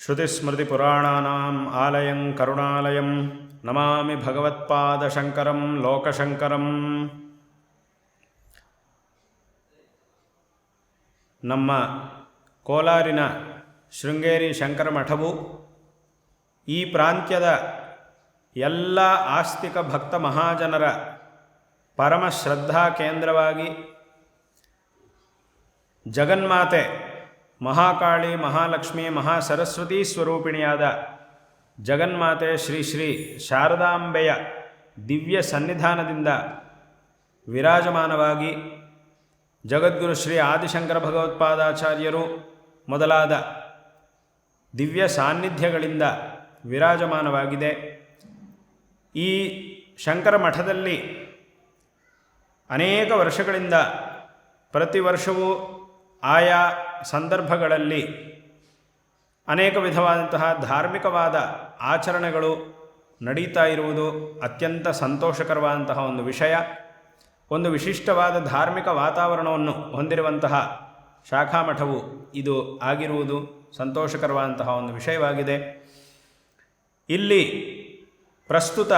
श्रुतिस्मृतिपुराणानाम् आलयं करुणालयं नमामि भगवत्पादशङ्करं लोकशङ्करम् ನಮ್ಮ ಕೋಲಾರಿನ ಶೃಂಗೇರಿ ಶಂಕರ ಮಠವು ಈ ಪ್ರಾಂತ್ಯದ ಎಲ್ಲ ಆಸ್ತಿಕ ಭಕ್ತ ಮಹಾಜನರ ಪರಮ ಶ್ರದ್ಧಾ ಕೇಂದ್ರವಾಗಿ ಜಗನ್ಮಾತೆ ಮಹಾಕಾಳಿ, ಮಹಾಲಕ್ಷ್ಮಿ, ಮಹಾಸರಸ್ವತಿ ಸ್ವರೂಪಿಣಿಯಾದ ಜಗನ್ಮಾತೆ ಶ್ರೀ ಶ್ರೀ ಶಾರದಾಂಬೆಯ ದಿವ್ಯ ಸನ್ನಿಧಾನದಿಂದ ವಿರಾಜಮಾನವಾಗಿ ಜಗದ್ಗುರು ಶ್ರೀ ಆದಿಶಂಕರ ಭಗವತ್ಪಾದಾಚಾರ್ಯರು ಮೊದಲಾದ ದಿವ್ಯ ಸಾನ್ನಿಧ್ಯಗಳಿಂದ ವಿರಾಜಮಾನವಾಗಿದೆ. ಈ ಶಂಕರ ಮಠದಲ್ಲಿ ಅನೇಕ ವರ್ಷಗಳಿಂದ ಪ್ರತಿ ವರ್ಷವೂ ಆಯಾ ಸಂದರ್ಭಗಳಲ್ಲಿ ಅನೇಕ ವಿಧವಾದಂತಹ ಧಾರ್ಮಿಕವಾದ ಆಚರಣೆಗಳು ನಡೀತಾ ಇರುವುದು ಅತ್ಯಂತ ಸಂತೋಷಕರವಾದಂತಹ ಒಂದು ವಿಷಯ. ಒಂದು ವಿಶಿಷ್ಟವಾದ ಧಾರ್ಮಿಕ ವಾತಾವರಣವನ್ನು ಹೊಂದಿರುವಂತಹ ಶಾಖಾಮಠವು ಇದು ಆಗಿರುವುದು ಸಂತೋಷಕರವಾದಂತಹ ಒಂದು ವಿಷಯವಾಗಿದೆ. ಇಲ್ಲಿ ಪ್ರಸ್ತುತ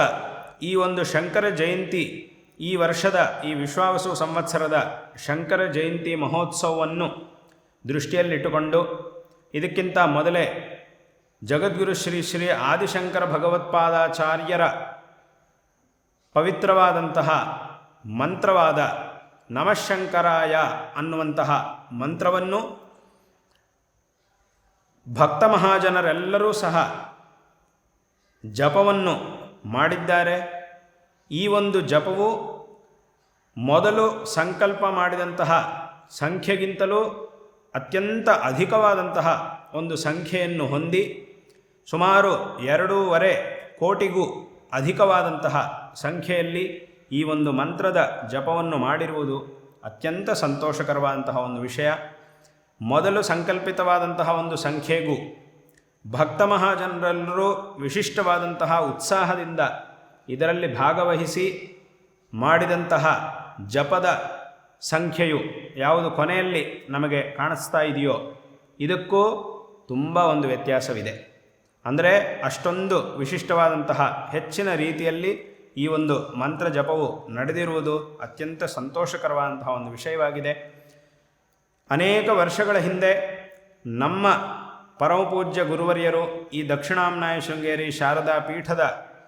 ಈ ಒಂದು ಶಂಕರ ಜಯಂತಿ ಈ ವರ್ಷದ ಈ ವಿಶ್ವಾವಸು ಸಂವತ್ಸರದ ಶಂಕರ ಜಯಂತಿ ಮಹೋತ್ಸವವನ್ನು ದೃಷ್ಟಿಯಲ್ಲಿಟ್ಟುಕೊಂಡು ಇದಕ್ಕಿಂತ ಮೊದಲೇ ಜಗದ್ಗುರು ಶ್ರೀ ಶ್ರೀ ಆದಿಶಂಕರ ಭಗವತ್ಪಾದಾಚಾರ್ಯರ ಪವಿತ್ರವಾದಂತಹ ಮಂತ್ರವಾದ ನಮಶಂಕರಾಯ ಅನ್ನುವಂತಹ ಮಂತ್ರವನ್ನು ಭಕ್ತ ಮಹಾಜನರೆಲ್ಲರೂ ಸಹ ಜಪವನ್ನು ಮಾಡಿದ್ದಾರೆ. ಈ ಒಂದು ಜಪವು ಮೊದಲು ಸಂಕಲ್ಪ ಮಾಡಿದಂತಹ ಸಂಖ್ಯೆಗಿಂತಲೂ ಅತ್ಯಂತ ಅಧಿಕವಾದಂತಹ ಒಂದು ಸಂಖ್ಯೆಯನ್ನು ಹೊಂದಿ ಸುಮಾರು ಎರಡೂವರೆ ಕೋಟಿಗೂ ಅಧಿಕವಾದಂತಹ ಸಂಖ್ಯೆಯಲ್ಲಿ ಈ ಒಂದು ಮಂತ್ರದ ಜಪವನ್ನು ಮಾಡಿರುವುದು ಅತ್ಯಂತ ಸಂತೋಷಕರವಾದಂತಹ ಒಂದು ವಿಷಯ. ಮೊದಲು ಸಂಕಲ್ಪಿತವಾದಂತಹ ಒಂದು ಸಂಖ್ಯೆಗೂ ಭಕ್ತ ಮಹಾಜನರೆಲ್ಲರೂ ವಿಶಿಷ್ಟವಾದಂತಹ ಉತ್ಸಾಹದಿಂದ ಇದರಲ್ಲಿ ಭಾಗವಹಿಸಿ ಮಾಡಿದಂತಹ ಜಪದ ಸಂಖ್ಯೆಯು ಯಾವುದು ಕೊನೆಯಲ್ಲಿ ನಮಗೆ ಕಾಣಿಸ್ತಾ ಇದೆಯೋ ಇದಕ್ಕೂ ತುಂಬ ಒಂದು ವ್ಯತ್ಯಾಸವಿದೆ. ಅಂದರೆ ಅಷ್ಟೊಂದು ವಿಶಿಷ್ಟವಾದಂತಹ ಹೆಚ್ಚಿನ ರೀತಿಯಲ್ಲಿ ಈ ಒಂದು ಮಂತ್ರ ಜಪವು ನಡೆದಿರುವುದು ಅತ್ಯಂತ ಸಂತೋಷಕರವಾದಂತಹ ಒಂದು ವಿಷಯವಾಗಿದೆ. ಅನೇಕ ವರ್ಷಗಳ ಹಿಂದೆ ನಮ್ಮ ಪರಮಪೂಜ್ಯ ಗುರುವರಿಯರು ಈ ದಕ್ಷಿಣಾಮ್ನಾಯ ಶೃಂಗೇರಿ ಶಾರದಾ ಪೀಠದ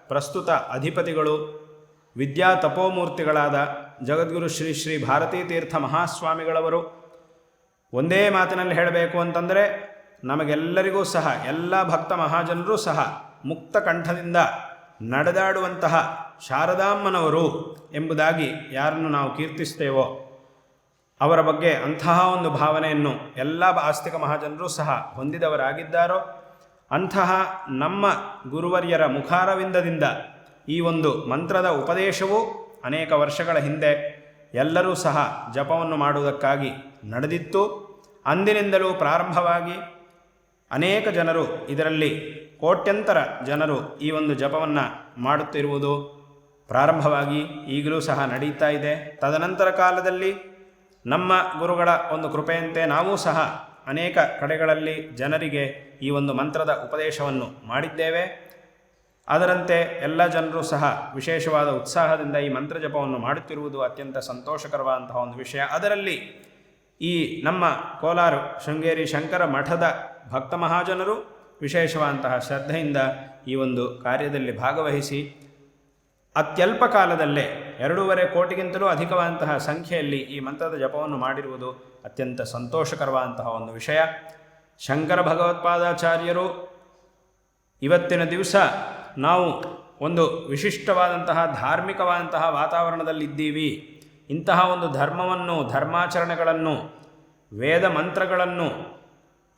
ಪ್ರಸ್ತುತ ಅಧಿಪತಿಗಳು ವಿದ್ಯಾ ತಪೋಮೂರ್ತಿಗಳಾದ ಜಗದ್ಗುರು ಶ್ರೀ ಶ್ರೀ ಭಾರತೀ ತೀರ್ಥ ಮಹಾಸ್ವಾಮಿಗಳವರು, ಒಂದೇ ಮಾತಿನಲ್ಲಿ ಹೇಳಬೇಕು ಅಂತಂದರೆ ನಮಗೆಲ್ಲರಿಗೂ ಸಹ, ಎಲ್ಲ ಭಕ್ತ ಮಹಾಜನರೂ ಸಹ ಮುಕ್ತ ಕಂಠದಿಂದ ನಡೆದಾಡುವಂತಹ ಶಾರದಾಮ್ಮನವರು ಎಂಬುದಾಗಿ ಯಾರನ್ನು ನಾವು ಕೀರ್ತಿಸ್ತೇವೋ, ಅವರ ಬಗ್ಗೆ ಅಂತಹ ಒಂದು ಭಾವನೆಯನ್ನು ಎಲ್ಲ ಆಸ್ತಿಕ ಮಹಾಜನರೂ ಸಹ ಹೊಂದಿದವರಾಗಿದ್ದಾರೋ, ಅಂತಹ ನಮ್ಮ ಗುರುವರ್ಯರ ಮುಖಾರವಿಂದದಿಂದ ಈ ಒಂದು ಮಂತ್ರದ ಉಪದೇಶವು ಅನೇಕ ವರ್ಷಗಳ ಹಿಂದೆ ಎಲ್ಲರೂ ಸಹ ಜಪವನ್ನು ಮಾಡುವುದಕ್ಕಾಗಿ ನಡೆದಿತ್ತು. ಅಂದಿನಿಂದಲೂ ಪ್ರಾರಂಭವಾಗಿ ಅನೇಕ ಜನರು ಇದರಲ್ಲಿ ಕೋಟ್ಯಂತರ ಜನರು ಈ ಒಂದು ಜಪವನ್ನು ಮಾಡುತ್ತಿರುವುದು ಪ್ರಾರಂಭವಾಗಿ ಈಗಲೂ ಸಹ ನಡೀತಾ ಇದೆ. ತದನಂತರ ಕಾಲದಲ್ಲಿ ನಮ್ಮ ಗುರುಗಳ ಒಂದು ಕೃಪೆಯಂತೆ ನಾವೂ ಸಹ ಅನೇಕ ಕಡೆಗಳಲ್ಲಿ ಜನರಿಗೆ ಈ ಒಂದು ಮಂತ್ರದ ಉಪದೇಶವನ್ನು ಮಾಡಿದ್ದೇವೆ. ಅದರಂತೆ ಎಲ್ಲ ಜನರು ಸಹ ವಿಶೇಷವಾದ ಉತ್ಸಾಹದಿಂದ ಈ ಮಂತ್ರ ಜಪವನ್ನು ಮಾಡುತ್ತಿರುವುದು ಅತ್ಯಂತ ಸಂತೋಷಕರವಾದಂತಹ ಒಂದು ವಿಷಯ. ಅದರಲ್ಲಿ ಈ ನಮ್ಮ ಕೋಲಾರ ಶೃಂಗೇರಿ ಶಂಕರ ಮಠದ ಭಕ್ತ ಮಹಾಜನರು ವಿಶೇಷವಾದಂತಹ ಶ್ರದ್ಧೆಯಿಂದ ಈ ಒಂದು ಕಾರ್ಯದಲ್ಲಿ ಭಾಗವಹಿಸಿ ಅತ್ಯಲ್ಪ ಕಾಲದಲ್ಲೇ ಎರಡೂವರೆ ಕೋಟಿಗಿಂತಲೂ ಅಧಿಕವಾದಂತಹ ಸಂಖ್ಯೆಯಲ್ಲಿ ಈ ಮಂತ್ರದ ಜಪವನ್ನು ಮಾಡಿರುವುದು ಅತ್ಯಂತ ಸಂತೋಷಕರವಾದಂತಹ ಒಂದು ವಿಷಯ. ಶಂಕರ ಭಗವತ್ಪಾದಾಚಾರ್ಯರು ಇವತ್ತಿನ ದಿವಸ ನಾವು ಒಂದು ವಿಶಿಷ್ಟವಾದಂತಹ ಧಾರ್ಮಿಕವಾದಂತಹ ವಾತಾವರಣದಲ್ಲಿದ್ದೀವಿ. ಇಂತಹ ಒಂದು ಧರ್ಮವನ್ನು, ಧರ್ಮಾಚರಣೆಗಳನ್ನು, ವೇದ ಮಂತ್ರಗಳನ್ನು,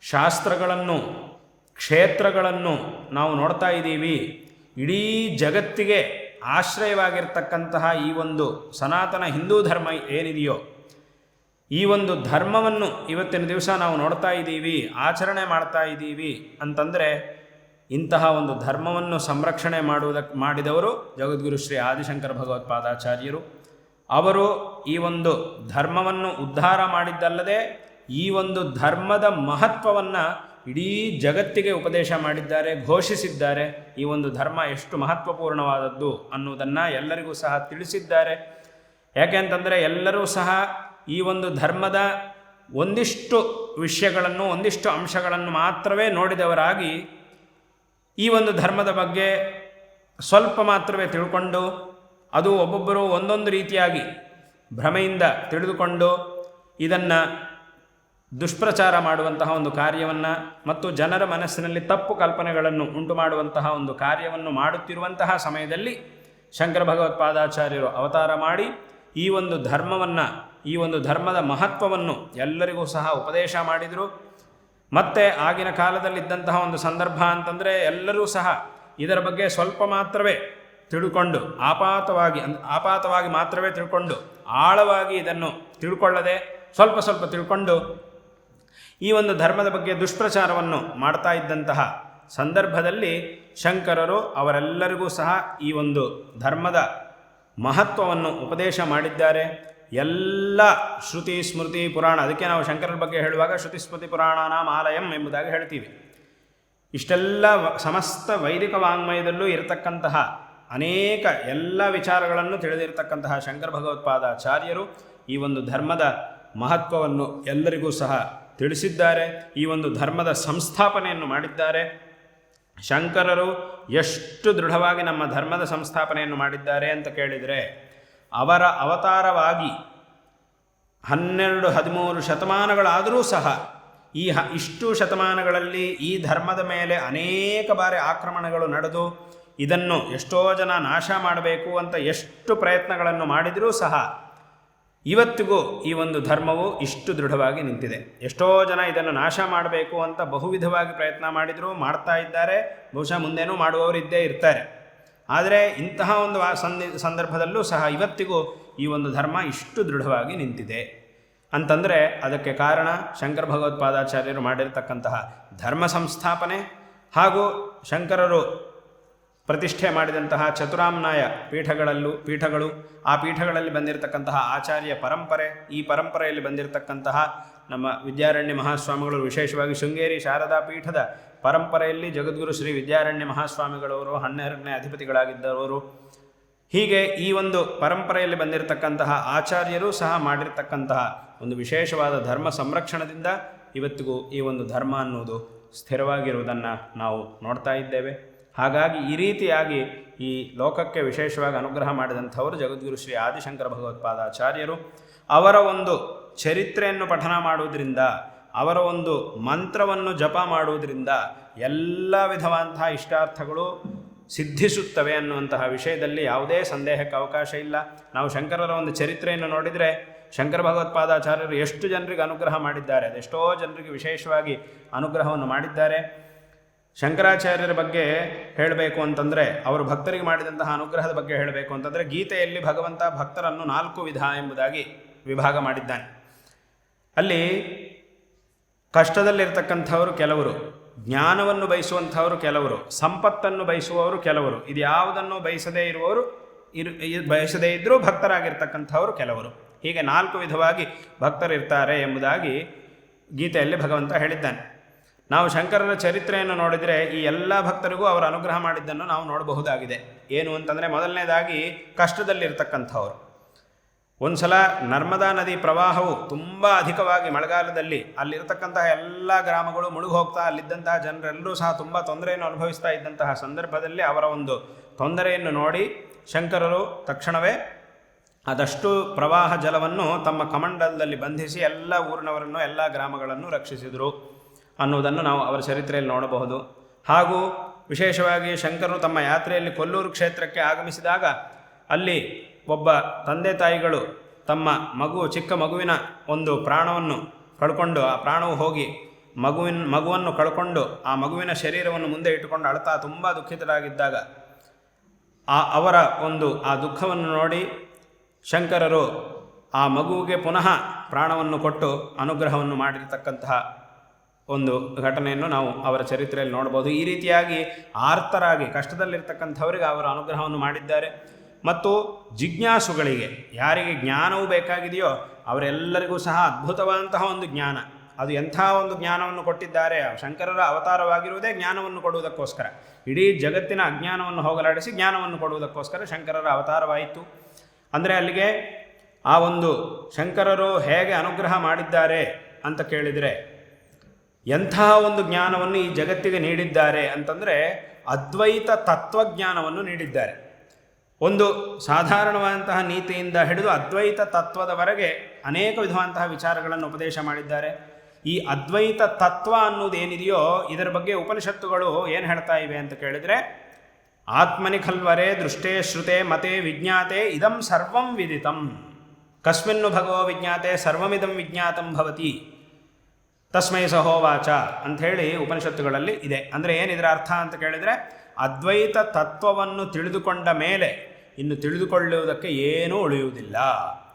ಶಾಸ್ತ್ರಗಳನ್ನು, ಕ್ಷೇತ್ರಗಳನ್ನು ನಾವು ನೋಡ್ತಾ ಇದ್ದೀವಿ. ಇಡೀ ಜಗತ್ತಿಗೆ ಆಶ್ರಯವಾಗಿರ್ತಕ್ಕಂತಹ ಈ ಒಂದು ಸನಾತನ ಹಿಂದೂ ಧರ್ಮ ಏನಿದೆಯೋ, ಈ ಒಂದು ಧರ್ಮವನ್ನು ಇವತ್ತಿನ ದಿವಸ ನಾವು ನೋಡ್ತಾ ಇದ್ದೀವಿ, ಆಚರಣೆ ಮಾಡ್ತಾ ಇದ್ದೀವಿ ಅಂತಂದರೆ ಇಂತಹ ಒಂದು ಧರ್ಮವನ್ನು ಸಂರಕ್ಷಣೆ ಮಾಡುವುದಕ್ಕೆ ಮಾಡಿದವರು ಜಗದ್ಗುರು ಶ್ರೀ ಆದಿಶಂಕರ ಭಗವತ್ಪಾದಾಚಾರ್ಯರು ಅವರು ಈ ಒಂದು ಧರ್ಮವನ್ನು ಉದ್ಧಾರ ಮಾಡಿದ್ದಲ್ಲದೆ ಈ ಒಂದು ಧರ್ಮದ ಮಹತ್ವವನ್ನು ಇಡೀ ಜಗತ್ತಿಗೆ ಉಪದೇಶ ಮಾಡಿದ್ದಾರೆ, ಘೋಷಿಸಿದ್ದಾರೆ. ಈ ಒಂದು ಧರ್ಮ ಎಷ್ಟು ಮಹತ್ವಪೂರ್ಣವಾದದ್ದು ಅನ್ನುವುದನ್ನು ಎಲ್ಲರಿಗೂ ಸಹ ತಿಳಿಸಿದ್ದಾರೆ. ಯಾಕೆಂತಂದರೆ ಎಲ್ಲರೂ ಸಹ ಈ ಒಂದು ಧರ್ಮದ ಒಂದಿಷ್ಟು ವಿಷಯಗಳನ್ನು, ಒಂದಿಷ್ಟು ಅಂಶಗಳನ್ನು ಮಾತ್ರವೇ ನೋಡಿದವರಾಗಿ ಈ ಒಂದು ಧರ್ಮದ ಬಗ್ಗೆ ಸ್ವಲ್ಪ ಮಾತ್ರವೇ ತಿಳ್ಕೊಂಡು, ಅದು ಒಬ್ಬೊಬ್ಬರು ಒಂದೊಂದು ರೀತಿಯಾಗಿ ಭ್ರಮೆಯಿಂದ ತಿಳಿದುಕೊಂಡು ಇದನ್ನು ದುಷ್ಪ್ರಚಾರ ಮಾಡುವಂತಹ ಒಂದು ಕಾರ್ಯವನ್ನು ಮತ್ತು ಜನರ ಮನಸ್ಸಿನಲ್ಲಿ ತಪ್ಪು ಕಲ್ಪನೆಗಳನ್ನು ಉಂಟು ಮಾಡುವಂತಹ ಒಂದು ಕಾರ್ಯವನ್ನು ಮಾಡುತ್ತಿರುವಂತಹ ಸಮಯದಲ್ಲಿ ಶಂಕರ ಭಗವತ್ಪಾದಾಚಾರ್ಯರು ಅವತಾರ ಮಾಡಿ ಈ ಒಂದು ಧರ್ಮವನ್ನು, ಈ ಒಂದು ಧರ್ಮದ ಮಹತ್ವವನ್ನು ಎಲ್ಲರಿಗೂ ಸಹ ಉಪದೇಶ ಮಾಡಿದರು. ಮತ್ತು ಆಗಿನ ಕಾಲದಲ್ಲಿದ್ದಂತಹ ಒಂದು ಸಂದರ್ಭ ಅಂತಂದರೆ ಎಲ್ಲರೂ ಸಹ ಇದರ ಬಗ್ಗೆ ಸ್ವಲ್ಪ ಮಾತ್ರವೇ ತಿಳ್ಕೊಂಡು ಆಪಾತವಾಗಿ ಆಪಾತವಾಗಿ ಮಾತ್ರವೇ ತಿಳ್ಕೊಂಡು ಆಳವಾಗಿ ಇದನ್ನು ತಿಳ್ಕೊಳ್ಳದೆ ಸ್ವಲ್ಪ ಸ್ವಲ್ಪ ತಿಳ್ಕೊಂಡು ಈ ಒಂದು ಧರ್ಮದ ಬಗ್ಗೆ ದುಷ್ಪ್ರಚಾರವನ್ನು ಮಾಡ್ತಾ ಇದ್ದಂತಹ ಸಂದರ್ಭದಲ್ಲಿ ಶಂಕರರು ಅವರೆಲ್ಲರಿಗೂ ಸಹ ಈ ಒಂದು ಧರ್ಮದ ಮಹತ್ವವನ್ನು ಉಪದೇಶ ಮಾಡಿದ್ದಾರೆ. ಎಲ್ಲ ಶ್ರುತಿ, ಸ್ಮೃತಿ, ಪುರಾಣ, ಅದಕ್ಕೆ ನಾವು ಶಂಕರರ ಬಗ್ಗೆ ಹೇಳುವಾಗ ಶ್ರುತಿ, ಸ್ಮೃತಿ ಪುರಾಣನಾಮ ಆಲಯಂ ಎಂಬುದಾಗಿ ಹೇಳ್ತೀವಿ. ಇಷ್ಟೆಲ್ಲ ಸಮಸ್ತ ವೈದಿಕ ವಾಂಗ್ಮಯದಲ್ಲೂ ಇರತಕ್ಕಂತಹ ಅನೇಕ ಎಲ್ಲ ವಿಚಾರಗಳನ್ನು ತಿಳಿದಿರತಕ್ಕಂತಹ ಶಂಕರ ಭಗವತ್ಪಾದಾಚಾರ್ಯರು ಈ ಒಂದು ಧರ್ಮದ ಮಹತ್ವವನ್ನು ಎಲ್ಲರಿಗೂ ಸಹ ತಿಳಿಸಿದ್ದಾರೆ. ಈ ಒಂದು ಧರ್ಮದ ಸಂಸ್ಥಾಪನೆಯನ್ನು ಮಾಡಿದ್ದಾರೆ. ಶಂಕರರು ಎಷ್ಟು ದೃಢವಾಗಿ ನಮ್ಮ ಧರ್ಮದ ಸಂಸ್ಥಾಪನೆಯನ್ನು ಮಾಡಿದ್ದಾರೆ ಅಂತ ಕೇಳಿದರೆ ಅವರ ಅವತಾರವಾಗಿ ಹನ್ನೆರಡು ಹದಿಮೂರು ಶತಮಾನಗಳಾದರೂ ಸಹ ಈ ಹ ಇಷ್ಟು ಶತಮಾನಗಳಲ್ಲಿ ಈ ಧರ್ಮದ ಮೇಲೆ ಅನೇಕ ಬಾರಿ ಆಕ್ರಮಣಗಳು ನಡೆದು ಇದನ್ನು ಎಷ್ಟೋ ಜನ ನಾಶ ಮಾಡಬೇಕು ಅಂತ ಎಷ್ಟು ಪ್ರಯತ್ನಗಳನ್ನು ಮಾಡಿದರೂ ಸಹ ಇವತ್ತಿಗೂ ಈ ಒಂದು ಧರ್ಮವು ಇಷ್ಟು ದೃಢವಾಗಿ ನಿಂತಿದೆ. ಎಷ್ಟೋ ಜನ ಇದನ್ನು ನಾಶ ಮಾಡಬೇಕು ಅಂತ ಬಹುವಿಧವಾಗಿ ಪ್ರಯತ್ನ ಮಾಡಿದರೂ ಮಾಡ್ತಾ ಇದ್ದಾರೆ. ಬಹುಶಃ ಮುಂದೇನೂ ಮಾಡುವವರಿದ್ದೇ ಇರ್ತಾರೆ. ಆದರೆ ಇಂತಹ ಒಂದು ಸಂದಿ ಸಂದರ್ಭದಲ್ಲೂ ಸಹ ಇವತ್ತಿಗೂ ಈ ಒಂದು ಧರ್ಮ ಇಷ್ಟು ದೃಢವಾಗಿ ನಿಂತಿದೆ. ಅಂತಂದರೆ ಅದಕ್ಕೆ ಕಾರಣ ಶಂಕರ ಭಗವತ್ಪಾದಾಚಾರ್ಯರು ಮಾಡಿರತಕ್ಕಂತಹ ಧರ್ಮ ಸಂಸ್ಥಾಪನೆ ಹಾಗೂ ಶಂಕರರು ಪ್ರತಿಷ್ಠೆ ಮಾಡಿದಂತಹ ಚತುರಾಮ್ನಾಯ ಪೀಠಗಳಲ್ಲೂ ಪೀಠಗಳು, ಆ ಪೀಠಗಳಲ್ಲಿ ಬಂದಿರತಕ್ಕಂತಹ ಆಚಾರ್ಯ ಪರಂಪರೆ, ಈ ಪರಂಪರೆಯಲ್ಲಿ ಬಂದಿರತಕ್ಕಂತಹ ನಮ್ಮ ವಿದ್ಯಾರಣ್ಯ ಮಹಾಸ್ವಾಮಿಗಳು ವಿಶೇಷವಾಗಿ ಶೃಂಗೇರಿ ಶಾರದಾ ಪೀಠದ ಪರಂಪರೆಯಲ್ಲಿ ಜಗದ್ಗುರು ಶ್ರೀ ವಿದ್ಯಾರಣ್ಯ ಮಹಾಸ್ವಾಮಿಗಳವರು, ಹನ್ನೆರಡನೇ ಅಧಿಪತಿಗಳಾಗಿದ್ದವರು. ಹೀಗೆ ಈ ಒಂದು ಪರಂಪರೆಯಲ್ಲಿ ಬಂದಿರತಕ್ಕಂತಹ ಆಚಾರ್ಯರು ಸಹ ಮಾಡಿರ್ತಕ್ಕಂತಹ ಒಂದು ವಿಶೇಷವಾದ ಧರ್ಮ ಸಂರಕ್ಷಣದಿಂದ ಇವತ್ತಿಗೂ ಈ ಒಂದು ಧರ್ಮ ಅನ್ನುವುದು ಸ್ಥಿರವಾಗಿರುವುದನ್ನು ನಾವು ನೋಡ್ತಾ ಇದ್ದೇವೆ. ಹಾಗಾಗಿ ಈ ರೀತಿಯಾಗಿ ಈ ಲೋಕಕ್ಕೆ ವಿಶೇಷವಾಗಿ ಅನುಗ್ರಹ ಮಾಡಿದಂಥವರು ಜಗದ್ಗುರು ಶ್ರೀ ಆದಿಶಂಕರ ಭಗವತ್ಪಾದಾಚಾರ್ಯರು. ಅವರ ಒಂದು ಚರಿತ್ರೆಯನ್ನು ಪಠನ ಮಾಡುವುದರಿಂದ ಅವರ ಒಂದು ಮಂತ್ರವನ್ನು ಜಪ ಮಾಡುವುದರಿಂದ ಎಲ್ಲ ವಿಧವಾದಂತಹ ಇಷ್ಟಾರ್ಥಗಳು ಸಿದ್ಧಿಸುತ್ತವೆ ಅನ್ನುವಂತಹ ವಿಷಯದಲ್ಲಿ ಯಾವುದೇ ಸಂದೇಹಕ್ಕೆ ಅವಕಾಶ ಇಲ್ಲ. ನಾವು ಶಂಕರರ ಒಂದು ಚರಿತ್ರೆಯನ್ನು ನೋಡಿದರೆ ಶಂಕರ ಭಗವತ್ಪಾದಾಚಾರ್ಯರು ಎಷ್ಟು ಜನರಿಗೆ ಅನುಗ್ರಹ ಮಾಡಿದ್ದಾರೆ ಅದೆಷ್ಟೋ ಜನರಿಗೆ ವಿಶೇಷವಾಗಿ ಅನುಗ್ರಹವನ್ನು ಮಾಡಿದ್ದಾರೆ. ಶಂಕರಾಚಾರ್ಯರ ಬಗ್ಗೆ ಹೇಳಬೇಕು ಅಂತಂದರೆ, ಅವರು ಭಕ್ತರಿಗೆ ಮಾಡಿದಂತಹ ಅನುಗ್ರಹದ ಬಗ್ಗೆ ಹೇಳಬೇಕು ಅಂತಂದರೆ, ಗೀತೆಯಲ್ಲಿ ಭಗವಂತ ಭಕ್ತರನ್ನು ನಾಲ್ಕು ವಿಧ ಎಂಬುದಾಗಿ ವಿಭಾಗ ಮಾಡಿದ್ದಾನೆ. ಅಲ್ಲಿ ಕಷ್ಟದಲ್ಲಿರ್ತಕ್ಕಂಥವರು ಕೆಲವರು, ಜ್ಞಾನವನ್ನು ಬಯಸುವಂಥವರು ಕೆಲವರು, ಸಂಪತ್ತನ್ನು ಬಯಸುವವರು ಕೆಲವರು, ಇದು ಯಾವುದನ್ನು ಬಯಸದೇ ಇರುವವರು ಇರು ಬಯಸದೇ ಇದ್ದರೂ ಭಕ್ತರಾಗಿರ್ತಕ್ಕಂಥವರು ಕೆಲವರು. ಹೀಗೆ ನಾಲ್ಕು ವಿಧವಾಗಿ ಭಕ್ತರಿರ್ತಾರೆ ಎಂಬುದಾಗಿ ಗೀತೆಯಲ್ಲಿ ಭಗವಂತ ಹೇಳಿದ್ದಾನೆ. ನಾವು ಶಂಕರರ ಚರಿತ್ರೆಯನ್ನು ನೋಡಿದರೆ ಈ ಎಲ್ಲ ಭಕ್ತರಿಗೂ ಅವರು ಅನುಗ್ರಹ ಮಾಡಿದ್ದನ್ನು ನಾವು ನೋಡಬಹುದಾಗಿದೆ. ಏನು ಅಂತಂದರೆ ಮೊದಲನೇದಾಗಿ ಕಷ್ಟದಲ್ಲಿರ್ತಕ್ಕಂಥವ್ರು. ಒಂದು ಸಲ ನರ್ಮದಾ ನದಿ ಪ್ರವಾಹವು ತುಂಬ ಅಧಿಕವಾಗಿ ಮಳೆಗಾಲದಲ್ಲಿ ಅಲ್ಲಿರತಕ್ಕಂತಹ ಎಲ್ಲ ಗ್ರಾಮಗಳು ಮುಳುಗಿ ಹೋಗ್ತಾ ಅಲ್ಲಿದ್ದಂತಹ ಜನರೆಲ್ಲರೂ ಸಹ ತುಂಬ ತೊಂದರೆಯನ್ನು ಅನುಭವಿಸ್ತಾ ಇದ್ದಂತಹ ಸಂದರ್ಭದಲ್ಲಿ ಅವರ ಒಂದು ತೊಂದರೆಯನ್ನು ನೋಡಿ ಶಂಕರರು ತಕ್ಷಣವೇ ಅದಷ್ಟು ಪ್ರವಾಹ ಜಲವನ್ನು ತಮ್ಮ ಕಮಂಡಲದಲ್ಲಿ ಬಂಧಿಸಿ ಎಲ್ಲ ಊರಿನವರನ್ನು, ಎಲ್ಲ ಗ್ರಾಮಗಳನ್ನು ರಕ್ಷಿಸಿದರು ಅನ್ನುವುದನ್ನು ನಾವು ಅವರ ಚರಿತ್ರೆಯಲ್ಲಿ ನೋಡಬಹುದು. ಹಾಗೂ ವಿಶೇಷವಾಗಿ ಶಂಕರರು ತಮ್ಮ ಯಾತ್ರೆಯಲ್ಲಿ ಕೊಲ್ಲೂರು ಕ್ಷೇತ್ರಕ್ಕೆ ಆಗಮಿಸಿದಾಗ ಅಲ್ಲಿ ಒಬ್ಬ ತಂದೆ ತಾಯಿಗಳು ತಮ್ಮ ಮಗು, ಚಿಕ್ಕ ಮಗುವಿನ ಒಂದು ಪ್ರಾಣವನ್ನು ಕಳ್ಕೊಂಡು ಆ ಪ್ರಾಣವು ಹೋಗಿ ಮಗುವಿನ, ಮಗುವನ್ನು ಕಳ್ಕೊಂಡು ಆ ಮಗುವಿನ ಶರೀರವನ್ನು ಮುಂದೆ ಇಟ್ಟುಕೊಂಡು ಅಳತಾ ತುಂಬ ದುಃಖಿತರಾಗಿದ್ದಾಗ ಆ ಅವರ ಒಂದು ಆ ದುಃಖವನ್ನು ನೋಡಿ ಶಂಕರರು ಆ ಮಗುವಿಗೆ ಪುನಃ ಪ್ರಾಣವನ್ನು ಕೊಟ್ಟು ಅನುಗ್ರಹವನ್ನು ಮಾಡಿರ್ತಕ್ಕಂತಹ ಒಂದು ಘಟನೆಯನ್ನು ನಾವು ಅವರ ಚರಿತ್ರೆಯಲ್ಲಿ ನೋಡ್ಬೋದು ಈ ರೀತಿಯಾಗಿ ಆರ್ತರಾಗಿ, ಕಷ್ಟದಲ್ಲಿರ್ತಕ್ಕಂಥವರಿಗೆ ಅವರು ಅನುಗ್ರಹವನ್ನು ಮಾಡಿದ್ದಾರೆ. ಮತ್ತು ಜಿಜ್ಞಾಸುಗಳಿಗೆ ಯಾರಿಗೆ ಜ್ಞಾನವು ಬೇಕಾಗಿದೆಯೋ ಅವರೆಲ್ಲರಿಗೂ ಸಹ ಅದ್ಭುತವಾದಂತಹ ಒಂದು ಜ್ಞಾನ. ಅದು ಎಂಥ ಒಂದು ಜ್ಞಾನವನ್ನು ಕೊಟ್ಟಿದ್ದಾರೆ? ಶಂಕರರ ಅವತಾರವಾಗಿರುವುದೇ ಜ್ಞಾನವನ್ನು ಕೊಡುವುದಕ್ಕೋಸ್ಕರ. ಇಡೀ ಜಗತ್ತಿನ ಅಜ್ಞಾನವನ್ನು ಹೋಗಲಾಡಿಸಿ ಜ್ಞಾನವನ್ನು ಕೊಡುವುದಕ್ಕೋಸ್ಕರ ಶಂಕರರ ಅವತಾರವಾಯಿತು. ಅಂದರೆ ಅಲ್ಲಿಗೆ ಆ ಒಂದು ಶಂಕರರು ಹೇಗೆ ಅನುಗ್ರಹ ಮಾಡಿದ್ದಾರೆ ಅಂತ ಕೇಳಿದರೆ, ಎಂಥ ಒಂದು ಜ್ಞಾನವನ್ನು ಈ ಜಗತ್ತಿಗೆ ನೀಡಿದ್ದಾರೆ ಅಂತಂದರೆ ಅದ್ವೈತ ತತ್ವಜ್ಞಾನವನ್ನು ನೀಡಿದ್ದಾರೆ. ಒಂದು ಸಾಧಾರಣವಾದಂತಹ ನೀತಿಯಿಂದ ಹಿಡಿದು ಅದ್ವೈತ ತತ್ವದವರೆಗೆ ಅನೇಕ ವಿಧವಾದಂತಹ ವಿಚಾರಗಳನ್ನು ಉಪದೇಶ ಮಾಡಿದ್ದಾರೆ. ಈ ಅದ್ವೈತ ತತ್ವ ಅನ್ನೋದೇನಿದೆಯೋ ಇದರ ಬಗ್ಗೆ ಉಪನಿಷತ್ತುಗಳು ಏನು ಹೇಳ್ತಾ ಇವೆ ಅಂತ ಕೇಳಿದರೆ ಆತ್ಮನಿ ಖಲ್ವರೆ ದೃಷ್ಟೇ ಶ್ರುತೆ ಮತೆ ವಿಜ್ಞಾತೆ ಇದಂ ಸರ್ವಂ ವಿದಿತಂ. ಕಸ್ಮಿನ್ನು ಭಗವೋ ವಿಜ್ಞಾತೆ ಸರ್ವಮಿದಂ ವಿಜ್ಞಾತಂ ಭವತಿ. ತಸ್ಮೈ ಸಹೋವಾಚ ಅಂಥೇಳಿ ಉಪನಿಷತ್ತುಗಳಲ್ಲಿ ಇದೆ. ಅಂದರೆ ಏನಿದರ ಅರ್ಥ ಅಂತ ಕೇಳಿದರೆ, ಅದ್ವೈತ ತತ್ವವನ್ನು ತಿಳಿದುಕೊಂಡ ಮೇಲೆ ಇನ್ನು ತಿಳಿದುಕೊಳ್ಳುವುದಕ್ಕೆ ಏನೂ ಉಳಿಯುವುದಿಲ್ಲ.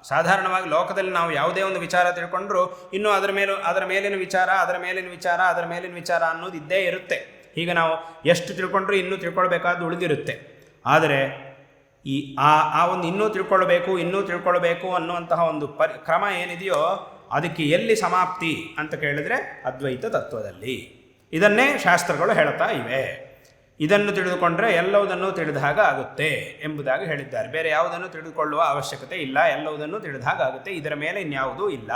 ಸಾಧಾರಣವಾಗಿ ಲೋಕದಲ್ಲಿ ನಾವು ಯಾವುದೇ ಒಂದು ವಿಚಾರ ತಿಳ್ಕೊಂಡ್ರೂ ಇನ್ನೂ ಅದರ ಮೇಲೂ, ಅದರ ಮೇಲಿನ ವಿಚಾರ, ಅದರ ಮೇಲಿನ ವಿಚಾರ, ಅದರ ಮೇಲಿನ ವಿಚಾರ ಅನ್ನೋದು ಇದ್ದೇ ಇರುತ್ತೆ. ಈಗ ನಾವು ಎಷ್ಟು ತಿಳ್ಕೊಂಡ್ರೂ ಇನ್ನೂ ತಿಳ್ಕೊಳ್ಬೇಕಾದ್ದು ಉಳಿದಿರುತ್ತೆ. ಆದರೆ ಈ ಆ ಆ ಒಂದು ಇನ್ನೂ ತಿಳ್ಕೊಳ್ಬೇಕು ಇನ್ನೂ ತಿಳ್ಕೊಳ್ಬೇಕು ಅನ್ನುವಂತಹ ಒಂದು ಪರಿ, ಕ್ರಮ ಏನಿದೆಯೋ ಅದಕ್ಕೆ ಎಲ್ಲಿ ಸಮಾಪ್ತಿ ಅಂತ ಕೇಳಿದರೆ ಅದ್ವೈತ ತತ್ವದಲ್ಲಿ. ಇದನ್ನೇ ಶಾಸ್ತ್ರಗಳು ಹೇಳ್ತಾ ಇವೆ. ಇದನ್ನು ತಿಳಿದುಕೊಂಡರೆ ಎಲ್ಲವುದನ್ನು ತಿಳಿದ ಹಾಗೆ ಆಗುತ್ತೆ ಎಂಬುದಾಗಿ ಹೇಳಿದ್ದಾರೆ. ಬೇರೆ ಯಾವುದನ್ನು ತಿಳಿದುಕೊಳ್ಳುವ ಅವಶ್ಯಕತೆ ಇಲ್ಲ, ಎಲ್ಲವುದನ್ನು ತಿಳಿದ ಹಾಗೆ ಆಗುತ್ತೆ, ಇದರ ಮೇಲೆ ಇನ್ಯಾವುದೂ ಇಲ್ಲ.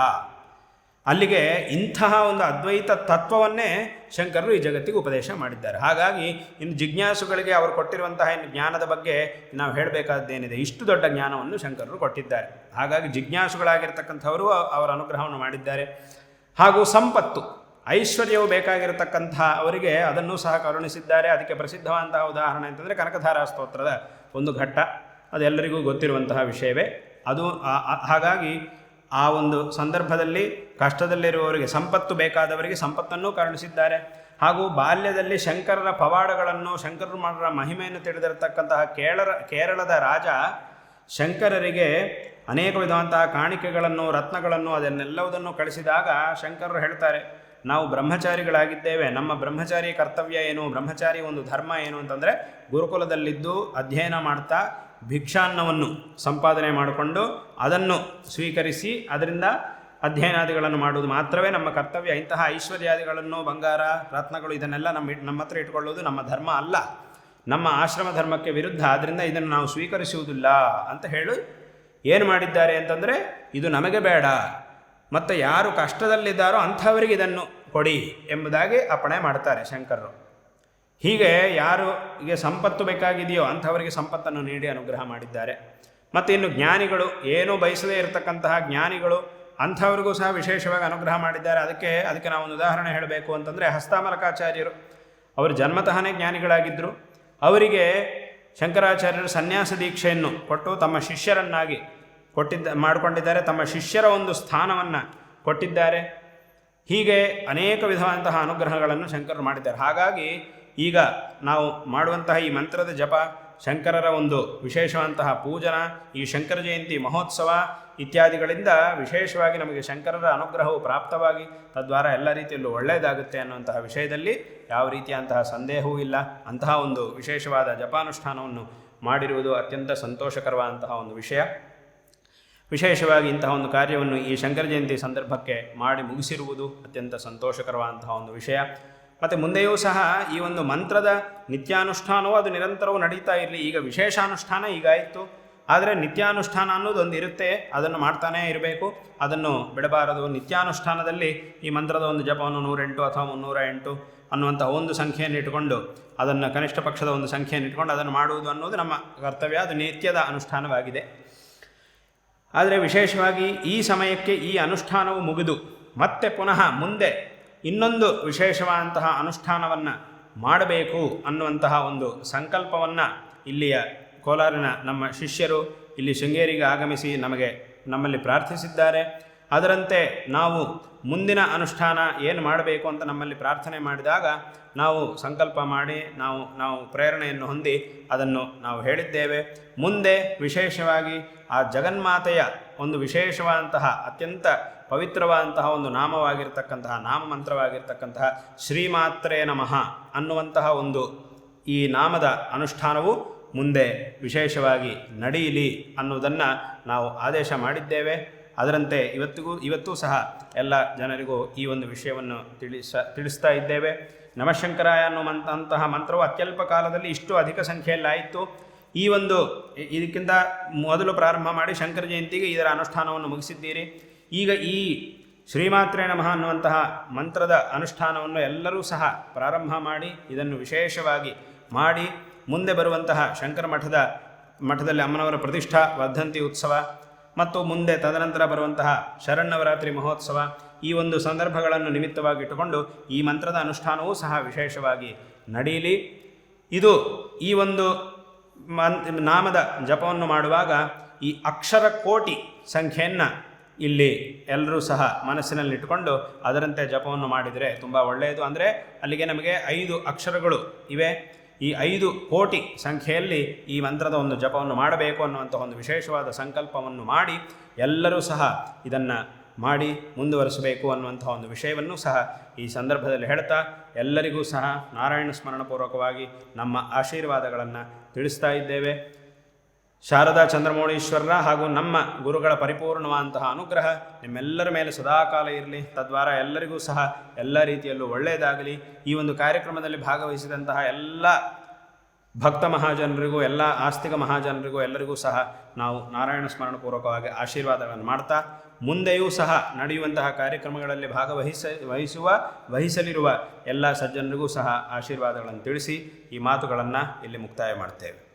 ಅಲ್ಲಿಗೆ ಇಂತಹ ಒಂದು ಅದ್ವೈತ ತತ್ವವನ್ನೇ ಶಂಕರರು ಈ ಜಗತ್ತಿಗೆ ಉಪದೇಶ ಮಾಡಿದ್ದಾರೆ. ಹಾಗಾಗಿ ಇನ್ನು ಜಿಜ್ಞಾಸುಗಳಿಗೆ ಅವರು ಕೊಟ್ಟಿರುವಂತಹ ಇನ್ನು ಜ್ಞಾನದ ಬಗ್ಗೆ ನಾವು ಹೇಳಬೇಕಾದ್ದೇನಿದೆ ಇಷ್ಟು ದೊಡ್ಡ ಜ್ಞಾನವನ್ನು ಶಂಕರರು ಕೊಟ್ಟಿದ್ದಾರೆ. ಹಾಗಾಗಿ ಜಿಜ್ಞಾಸುಗಳಾಗಿರ್ತಕ್ಕಂಥವರು ಅವರ ಅನುಗ್ರಹವನ್ನು ಮಾಡಿದ್ದಾರೆ. ಹಾಗೂ ಸಂಪತ್ತು. ಐಶ್ವರ್ಯವು ಬೇಕಾಗಿರತಕ್ಕಂಥ ಅವರಿಗೆ ಅದನ್ನು ಸಹ ಕರುಣಿಸಿದ್ದಾರೆ. ಅದಕ್ಕೆ ಪ್ರಸಿದ್ಧವಾದಂತಹ ಉದಾಹರಣೆ ಅಂತಂದರೆ ಕನಕಧಾರಾ ಸ್ತೋತ್ರದ ಒಂದು ಘಟ್ಟ. ಅದೆಲ್ಲರಿಗೂ ಗೊತ್ತಿರುವಂತಹ ವಿಷಯವೇ. ಅದು ಹಾಗಾಗಿ ಆ ಒಂದು ಸಂದರ್ಭದಲ್ಲಿ ಕಷ್ಟದಲ್ಲಿರುವವರಿಗೆ, ಸಂಪತ್ತು ಬೇಕಾದವರಿಗೆ ಸಂಪತ್ತನ್ನು ಕರುಣಿಸಿದ್ದಾರೆ. ಹಾಗೂ ಬಾಲ್ಯದಲ್ಲಿ ಶಂಕರರ ಪವಾಡಗಳನ್ನು, ಶಂಕರರ ಮಹಿಮೆಯನ್ನು ತಿಳಿದಿರತಕ್ಕಂತಹ ಕೇರಳ ಕೇರಳದ ರಾಜ ಶಂಕರರಿಗೆ ಅನೇಕ ವಿಧವಂತಹ ಕಾಣಿಕೆಗಳನ್ನು, ರತ್ನಗಳನ್ನು ಅದನ್ನೆಲ್ಲವುದನ್ನು ಕಳಿಸಿದಾಗ ಶಂಕರರು ಹೇಳ್ತಾರೆ ನಾವು ಬ್ರಹ್ಮಚಾರಿಗಳಾಗಿದ್ದೇವೆ. ನಮ್ಮ ಬ್ರಹ್ಮಚಾರಿ ಕರ್ತವ್ಯ ಏನು? ಬ್ರಹ್ಮಚಾರಿ ಒಂದು ಧರ್ಮ ಏನು ಅಂತಂದರೆ ಗುರುಕುಲದಲ್ಲಿದ್ದು ಅಧ್ಯಯನ ಮಾಡ್ತಾ ಭಿಕ್ಷಾನ್ನವನ್ನು ಸಂಪಾದನೆ ಮಾಡಿಕೊಂಡು ಅದನ್ನು ಸ್ವೀಕರಿಸಿ ಅದರಿಂದ ಅಧ್ಯಯನಾದಿಗಳನ್ನು ಮಾಡುವುದು ಮಾತ್ರವೇ ನಮ್ಮ ಕರ್ತವ್ಯ. ಇಂತಹ ಐಶ್ವರ್ಯಾದಿಗಳನ್ನು, ಬಂಗಾರ, ರತ್ನಗಳು ಇದನ್ನೆಲ್ಲ ನಮ್ಮ ನಮ್ಮ ಹತ್ರ ಇಟ್ಕೊಳ್ಳುವುದು ನಮ್ಮ ಧರ್ಮ ಅಲ್ಲ. ನಮ್ಮ ಆಶ್ರಮ ಧರ್ಮಕ್ಕೆ ವಿರುದ್ಧ ಆದ್ದರಿಂದ ಇದನ್ನು ನಾವು ಸ್ವೀಕರಿಸುವುದಿಲ್ಲ ಅಂತ ಹೇಳಿ ಏನು ಮಾಡಿದ್ದಾರೆ ಅಂತಂದರೆ, ಇದು ನಮಗೆ ಬೇಡ. ಮತ್ತು ಯಾರು ಕಷ್ಟದಲ್ಲಿದ್ದಾರೋ ಅಂಥವರಿಗೆ ಇದನ್ನು ಕೊಡಿ ಎಂಬುದಾಗಿ ಅಪ್ಪಣೆ ಮಾಡ್ತಾರೆ ಶಂಕರರು. ಹೀಗೆ ಯಾರಿಗೆ ಸಂಪತ್ತು ಬೇಕಾಗಿದೆಯೋ ಅಂಥವರಿಗೆ ಸಂಪತ್ತನ್ನು ನೀಡಿ ಅನುಗ್ರಹ ಮಾಡಿದ್ದಾರೆ. ಮತ್ತು ಇನ್ನು ಜ್ಞಾನಿಗಳು ಏನೂ ಬಯಸದೇ ಇರತಕ್ಕಂತಹ ಜ್ಞಾನಿಗಳು ಅಂಥವ್ರಿಗೂ ಸಹ ವಿಶೇಷವಾಗಿ ಅನುಗ್ರಹ ಮಾಡಿದ್ದಾರೆ. ಅದಕ್ಕೆ ಅದಕ್ಕೆ ನಾವು ಒಂದು ಉದಾಹರಣೆ ಹೇಳಬೇಕು ಅಂತಂದರೆ ಹಸ್ತಾಮಲಕಾಚಾರ್ಯರು. ಅವರು ಜನ್ಮತಃನೇ ಜ್ಞಾನಿಗಳಾಗಿದ್ದರು ಅವರಿಗೆ ಶಂಕರಾಚಾರ್ಯರು ಸನ್ಯಾಸ ದೀಕ್ಷೆಯನ್ನು ಕೊಟ್ಟು ತಮ್ಮ ಶಿಷ್ಯರನ್ನಾಗಿ ಕೊಟ್ಟಿದ್ದ, ಮಾಡಿಕೊಂಡಿದ್ದಾರೆ, ತಮ್ಮ ಶಿಷ್ಯರ ಒಂದು ಸ್ಥಾನವನ್ನು ಕೊಟ್ಟಿದ್ದಾರೆ. ಹೀಗೆ ಅನೇಕ ವಿಧವಾದಂತಹ ಅನುಗ್ರಹಗಳನ್ನು ಶಂಕರರು ಮಾಡಿದ್ದಾರೆ. ಹಾಗಾಗಿ ಈಗ ನಾವು ಮಾಡುವಂತಹ ಈ ಮಂತ್ರದ ಜಪ, ಶಂಕರರ ಒಂದು ವಿಶೇಷವಂತಹ ಪೂಜನ, ಈ ಶಂಕರ ಜಯಂತಿ ಮಹೋತ್ಸವ ಇತ್ಯಾದಿಗಳಿಂದ ವಿಶೇಷವಾಗಿ ನಮಗೆ ಶಂಕರರ ಅನುಗ್ರಹವು ಪ್ರಾಪ್ತವಾಗಿ, ತದ್ವಾರ ಎಲ್ಲ ರೀತಿಯಲ್ಲೂ ಒಳ್ಳೆಯದಾಗುತ್ತೆ ಅನ್ನುವಂತಹ ವಿಷಯದಲ್ಲಿ ಯಾವ ರೀತಿಯಂತಹ ಸಂದೇಹವೂ ಇಲ್ಲ. ಅಂತಹ ಒಂದು ವಿಶೇಷವಾದ ಜಪಾನುಷ್ಠಾನವನ್ನು ಮಾಡಿರುವುದು ಅತ್ಯಂತ ಸಂತೋಷಕರವಾದಂತಹ ಒಂದು ವಿಷಯ. ವಿಶೇಷವಾಗಿ ಇಂತಹ ಒಂದು ಕಾರ್ಯವನ್ನು ಈ ಶಂಕರ ಜಯಂತಿ ಸಂದರ್ಭಕ್ಕೆ ಮಾಡಿ ಮುಗಿಸಿರುವುದು ಅತ್ಯಂತ ಸಂತೋಷಕರವಾದಂತಹ ಒಂದು ವಿಷಯ. ಮತ್ತು ಮುಂದೆಯೂ ಸಹ ಈ ಒಂದು ಮಂತ್ರದ ನಿತ್ಯಾನುಷ್ಠಾನವೂ ಅದು ನಿರಂತರವೂ ನಡೀತಾ ಇರಲಿ. ಈಗ ವಿಶೇಷಾನುಷ್ಠಾನ ಈಗಾಯಿತು ಆದರೆ ನಿತ್ಯಾನುಷ್ಠಾನ ಅನ್ನೋದು ಒಂದು ಇರುತ್ತೆ. ಅದನ್ನು ಮಾಡ್ತಾನೇ ಇರಬೇಕು. ಅದನ್ನು ಬಿಡಬಾರದು. ನಿತ್ಯಾನುಷ್ಠಾನದಲ್ಲಿ ಈ ಮಂತ್ರದ ಒಂದು ಜಪವನ್ನು ನೂರೆಂಟು ಅಥವಾ ಮುನ್ನೂರ ಎಂಟು ಅನ್ನುವಂಥ ಒಂದು ಸಂಖ್ಯೆಯನ್ನು ಇಟ್ಟುಕೊಂಡು ಅದನ್ನು ಕನಿಷ್ಠ ಪಕ್ಷದ ಒಂದು ಸಂಖ್ಯೆಯನ್ನು ಇಟ್ಕೊಂಡು ಅದನ್ನು ಮಾಡುವುದು ಅನ್ನೋದು ನಮ್ಮ ಕರ್ತವ್ಯ. ಅದು ನಿತ್ಯದ ಅನುಷ್ಠಾನವಾಗಿದೆ. ಆದರೆ ವಿಶೇಷವಾಗಿ ಈ ಸಮಯಕ್ಕೆ ಈ ಅನುಷ್ಠಾನವು ಮುಗಿದು ಮತ್ತೆ ಪುನಃ ಮುಂದೆ ಇನ್ನೊಂದು ವಿಶೇಷವಾದಂತಹ ಅನುಷ್ಠಾನವನ್ನು ಮಾಡಬೇಕು ಅನ್ನುವಂತಹ ಒಂದು ಸಂಕಲ್ಪವನ್ನು ಇಲ್ಲಿಯ ಕೋಲಾರಿನ ನಮ್ಮ ಶಿಷ್ಯರು, ಇಲ್ಲಿ ಶೃಂಗೇರಿಗೆ ಆಗಮಿಸಿ ನಮಗೆ ನಮ್ಮಲ್ಲಿ ಪ್ರಾರ್ಥಿಸಿದ್ದಾರೆ. ಅದರಂತೆ ನಾವು ಮುಂದಿನ ಅನುಷ್ಠಾನ ಏನು ಮಾಡಬೇಕು ಅಂತ ನಮ್ಮಲ್ಲಿ ಪ್ರಾರ್ಥನೆ ಮಾಡಿದಾಗ ನಾವು ಸಂಕಲ್ಪ ಮಾಡಿ ನಾವು ನಾವು ಪ್ರೇರಣೆಯನ್ನು ಹೊಂದಿ ಅದನ್ನು ನಾವು ಹೇಳಿದ್ದೇವೆ. ಮುಂದೆ ವಿಶೇಷವಾಗಿ ಆ ಜಗನ್ಮಾತೆಯ ಒಂದು ವಿಶೇಷವಾದಂತಹ, ಅತ್ಯಂತ ಪವಿತ್ರವಾದಂತಹ ಒಂದು ನಾಮವಾಗಿರ್ತಕ್ಕಂತಹ ನಾಮ ಮಂತ್ರವಾಗಿರ್ತಕ್ಕಂತಹ ಶ್ರೀಮಾತ್ರೇ ನಮಃ ಅನ್ನುವಂತಹ ಒಂದು ಈ ನಾಮದ ಅನುಷ್ಠಾನವು ಮುಂದೆ ವಿಶೇಷವಾಗಿ ನಡೆಯಲಿ ಅನ್ನುವುದನ್ನು ನಾವು ಆದೇಶ ಮಾಡಿದ್ದೇವೆ. ಅದರಂತೆ ಇವತ್ತಿಗೂ, ಇವತ್ತೂ ಸಹ ಎಲ್ಲ ಜನರಿಗೂ ಈ ಒಂದು ವಿಷಯವನ್ನು ತಿಳಿಸ, ತಿಳಿಸ್ತಾ ಇದ್ದೇವೆ. ನಮಶಂಕರಾಯ ಅನ್ನುವಂತಹ ಮಂತ್ರವು ಅತ್ಯಲ್ಪ ಕಾಲದಲ್ಲಿ ಇಷ್ಟು ಅಧಿಕ ಸಂಖ್ಯೆಯಲ್ಲಾಯಿತು ಈ ಒಂದು ಇದಕ್ಕಿಂತ ಮೊದಲು ಪ್ರಾರಂಭ ಮಾಡಿ ಶಂಕರ ಜಯಂತಿಗೆ ಇದರ ಅನುಷ್ಠಾನವನ್ನು ಮುಗಿಸಿದ್ದೀರಿ. ಈಗ ಈ ಶ್ರೀಮಾತ್ರೇ ನಮಃ ಅನ್ನುವಂತಹ ಮಂತ್ರದ ಅನುಷ್ಠಾನವನ್ನು ಎಲ್ಲರೂ ಸಹ ಪ್ರಾರಂಭ ಮಾಡಿ, ಇದನ್ನು ವಿಶೇಷವಾಗಿ ಮಾಡಿ, ಮುಂದೆ ಬರುವಂತಹ ಶಂಕರ ಮಠದ, ಮಠದಲ್ಲಿ ಅಮ್ಮನವರ ಪ್ರತಿಷ್ಠಾ, ವರ್ಧಂತಿ ಉತ್ಸವ ಮತ್ತು ಮುಂದೆ ತದನಂತರ ಬರುವಂತಹ ಶರಣ್ಣವರಾತ್ರಿ ಮಹೋತ್ಸವ ಈ ಒಂದು ಸಂದರ್ಭಗಳನ್ನು ನಿಮಿತ್ತವಾಗಿಟ್ಟುಕೊಂಡು ಈ ಮಂತ್ರದ ಅನುಷ್ಠಾನವೂ ಸಹ ವಿಶೇಷವಾಗಿ ನಡೆಯಲಿ. ಇದು ಈ ಒಂದು ಮನ್, ನಾಮದ ಜಪವನ್ನು ಮಾಡುವಾಗ ಈ ಅಕ್ಷರ ಕೋಟಿ ಸಂಖ್ಯೆಯನ್ನು ಇಲ್ಲಿ ಎಲ್ಲರೂ ಸಹ ಮನಸ್ಸಿನಲ್ಲಿಟ್ಟುಕೊಂಡು ಅದರಂತೆ ಜಪವನ್ನು ಮಾಡಿದರೆ ತುಂಬ ಒಳ್ಳೆಯದು. ಅಂದರೆ ಅಲ್ಲಿಗೆ ನಮಗೆ ಐದು ಅಕ್ಷರಗಳು ಇವೆ. ಈ ಐದು ಕೋಟಿ ಸಂಖ್ಯೆಯಲ್ಲಿ ಈ ಮಂತ್ರದ ಒಂದು ಜಪವನ್ನು ಮಾಡಬೇಕು ಅನ್ನುವಂಥ ಒಂದು ವಿಶೇಷವಾದ ಸಂಕಲ್ಪವನ್ನು ಮಾಡಿ ಎಲ್ಲರೂ ಸಹ ಇದನ್ನು ಮಾಡಿ ಮುಂದುವರಿಸಬೇಕು ಅನ್ನುವಂಥ ಒಂದು ವಿಷಯವನ್ನು ಸಹ ಈ ಸಂದರ್ಭದಲ್ಲಿ ಹೇಳ್ತಾ ಎಲ್ಲರಿಗೂ ಸಹ ನಾರಾಯಣ ಸ್ಮರಣಪೂರ್ವಕವಾಗಿ ನಮ್ಮ ಆಶೀರ್ವಾದಗಳನ್ನು ತಿಳಿಸ್ತಾ ಇದ್ದೇವೆ. ಶಾರದಾ ಚಂದ್ರಮೌಳೀಶ್ವರರ ಹಾಗೂ ನಮ್ಮ ಗುರುಗಳ ಪರಿಪೂರ್ಣವಾದಂತಹ ಅನುಗ್ರಹ ನಿಮ್ಮೆಲ್ಲರ ಮೇಲೆ ಸದಾಕಾಲ ಇರಲಿ. ತದ್ವಾರ ಎಲ್ಲರಿಗೂ ಸಹ ಎಲ್ಲ ರೀತಿಯಲ್ಲೂ ಒಳ್ಳೆಯದಾಗಲಿ. ಈ ಒಂದು ಕಾರ್ಯಕ್ರಮದಲ್ಲಿ ಭಾಗವಹಿಸಿದಂತಹ ಎಲ್ಲ ಭಕ್ತ ಮಹಾಜನರಿಗೂ, ಎಲ್ಲ ಆಸ್ತಿಕ ಮಹಾಜನರಿಗೂ ಎಲ್ಲರಿಗೂ ಸಹ ನಾವು ನಾರಾಯಣ ಸ್ಮರಣಪೂರ್ವಕವಾಗಿ ಆಶೀರ್ವಾದಗಳನ್ನು ಮಾಡ್ತಾ, ಮುಂದೆಯೂ ಸಹ ನಡೆಯುವಂತಹ ಕಾರ್ಯಕ್ರಮಗಳಲ್ಲಿ ಭಾಗವಹಿಸ, ವಹಿಸುವ, ವಹಿಸಲಿರುವ ಎಲ್ಲ ಸಜ್ಜನರಿಗೂ ಸಹ ಆಶೀರ್ವಾದಗಳನ್ನು ತಿಳಿಸಿ ಈ ಮಾತುಗಳನ್ನು ಇಲ್ಲಿ ಮುಕ್ತಾಯ ಮಾಡ್ತೇವೆ.